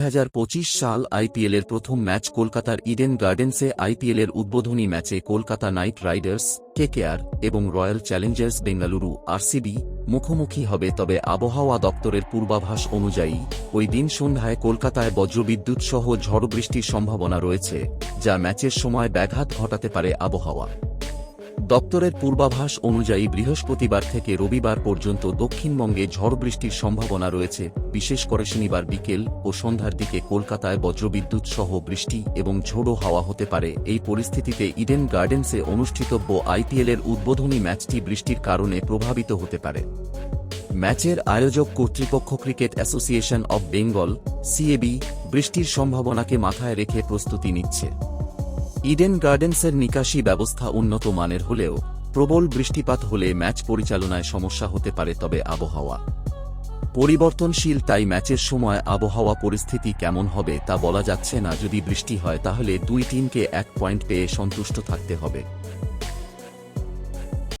2025 সাল আইপিএলের প্রথম ম্যাচ কলকাতার ইডেন গার্ডেন্সে আইপিএলের উদ্বোধনী ম্যাচে কলকাতা নাইট রাইডার্স, কেকেআর এবং রয়্যাল চ্যালেঞ্জার্স বেঙ্গালুরু, আরসিবি মুখোমুখি হবে তবে আবহাওয়া দপ্তরের পূর্বাভাস অনুযায়ী ওই দিন সন্ধ্যায় কলকাতায় বজ্রবিদ্যুৎ সহ ঝড় বৃষ্টির সম্ভাবনা রয়েছে, যা ম্যাচের সময় ব্যাঘাত ঘটাতে পারে আবহাওয়া। দপ্তরের পূর্বাভাস অনুযায়ী বৃহস্পতিবার থেকে রবিবার পর্যন্ত দক্ষিণবঙ্গে ঝড় বৃষ্টির সম্ভাবনা রয়েছে। বিশেষ করে শনিবার বিকেল ও সন্ধ্যার দিকে কলকাতায় বজ্রবিদ্যুৎ সহ বৃষ্টি এবং ঝোড়ো হাওয়া হতে পারে। এই পরিস্থিতিতে ইডেন গার্ডেন্সে অনুষ্ঠিতব্য আইপিএলের উদ্বোধনী ম্যাচটি বৃষ্টির কারণে প্রভাবিত হতে পারে। ম্যাচের আয়োজক কর্তৃপক্ষ cricket association of Bengal, CAB, বৃষ্টির সম্ভাবনাকে মাথায় রেখে প্রস্তুতি নিচ্ছে। ইডেন গার্ডেন্সের নিকাশি ব্যবস্থা উন্নত মানের হলেও প্রবল বৃষ্টিপাত হলে ম্যাচ পরিচালনায় সমস্যা হতে পারে তবে আবহাওয়া। পরিবর্তনশীল তাই ম্যাচের সময় আবহাওয়া পরিস্থিতি কেমন হবে তা বলা যাচ্ছে না। যদি বৃষ্টি হয় তাহলে দুই টিমকে এক পয়েন্ট পেয়ে সন্তুষ্ট থাকতে হবে।